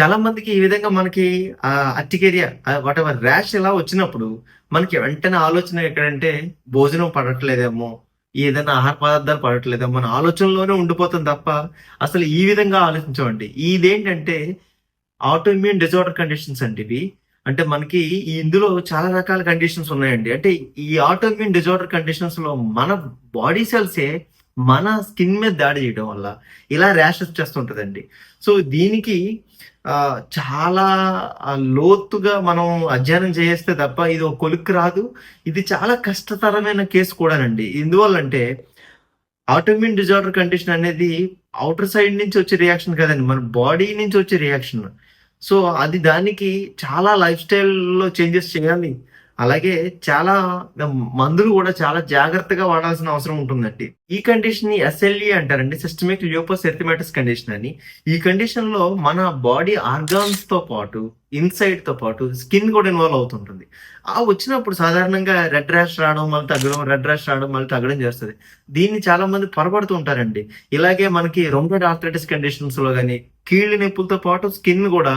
చాలా మందికి ఈ విధంగా మనకి ఆ అర్టికేరియా వాట్ ఎవర్ ర్యాష్ ఇలా వచ్చినప్పుడు మనకి వెంటనే ఆలోచన ఎక్కడంటే భోజనం పడట్లేదేమో ఏదైనా ఆహార పదార్థాలు పడట్లేదేమో మన ఆలోచనలోనే ఉండిపోతుంది తప్ప అసలు ఈ విధంగా ఆలోచించమండి. ఇదేంటంటే ఆటోఇమ్యూన్ డిజార్డర్ కండిషన్స్ అండి ఇవి. అంటే మనకి ఇందులో చాలా రకాల కండిషన్స్ ఉన్నాయండి. అంటే ఈ ఆటోఇమ్యూన్ డిజార్డర్ కండిషన్స్లో మన బాడీ సెల్సే మన స్కిన్ మీద దాడి చేయడం వల్ల ఇలా ర్యాషెస్ చేస్తుంటుందండి. సో దీనికి చాలా లోతుగా మనం అధ్యయనం చేస్తే తప్ప ఇది ఒక కొలుక్కు రాదు. ఇది చాలా కష్టతరమైన కేసు కూడానండి. ఎందువల్లంటే ఆటోమిన్ డిజార్డర్ కండిషన్ అనేది అవుటర్ సైడ్ నుంచి వచ్చే రియాక్షన్ కదండి. మన బాడీ నుంచి వచ్చే రియాక్షన్ సో అది దానికి చాలా లైఫ్ స్టైల్లో చేంజెస్ చేయాలి. అలాగే చాలా మందులు కూడా చాలా జాగ్రత్తగా వాడాల్సిన అవసరం ఉంటుందండి. ఈ కండిషన్ని ఎస్ఎల్ఈ అంటారండి సిస్టమిక్ లియోపస్ ఎర్థమెటిస్ కండిషన్ అని. ఈ కండిషన్లో మన బాడీ ఆర్గాన్స్తో పాటు ఇన్సైడ్తో పాటు స్కిన్ కూడా ఇన్వాల్వ్ అవుతుంటుంది. ఆ వచ్చినప్పుడు సాధారణంగా రెడ్ ర్యాష్ రావడం మళ్ళీ తగ్గడం రెడ్ ర్యాష్ రావడం మళ్ళీ తగ్గడం చేస్తుంది. దీన్ని చాలా మంది పొరపడుతూ ఉంటారండి. ఇలాగే మనకి రొంబెడ్ ఆర్థరైటిస్ కండిషన్స్లో కానీ కీళ్ళ నొప్పులతో పాటు స్కిన్ కూడా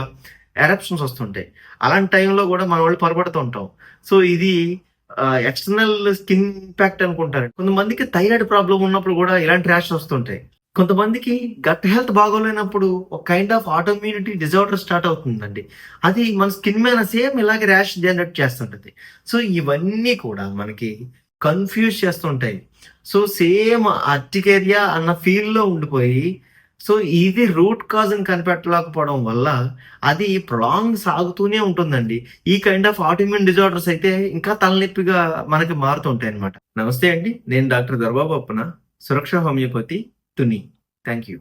ఎరప్షన్స్ వస్తుంటాయి. అలాంటి టైంలో కూడా మన వాళ్ళు పొరపడుతూ ఉంటాం. సో ఇది ఎక్స్టర్నల్ స్కిన్ ఇంపాక్ట్ అనుకుంటారు. కొంతమందికి థైరాయిడ్ ప్రాబ్లం ఉన్నప్పుడు కూడా ఇలాంటి ర్యాష్ వస్తుంటాయి. కొంతమందికి గట్ హెల్త్ బాగోలేనప్పుడు ఒక kind of autoimmunity disorder start అవుతుందండి. అది మన స్కిన్ మీద సేమ్ ఇలాగే ర్యాష్ జనరేట్ చేస్తుంటుంది. సో ఇవన్నీ కూడా మనకి కన్ఫ్యూజ్ చేస్తుంటాయి. సో సేమ్ అర్టికేరియా అన్న ఫీల్లో ఉండిపోయి సో ఇది రూట్ కాజ్ని కనిపెట్టలేకపోవడం వల్ల అది ప్రొలాంగ్ సాగుతూనే ఉంటుందండి. ఈ కైండ్ ఆఫ్ ఆటోమ్యూన్ డిజార్డర్స్ అయితే ఇంకా తలనొప్పిగా మనకి మారుతుంటాయి అనమాట నమస్తే అండి నేను doctor Darbabu Appana Suraksha homeopathy Tuni. Thank you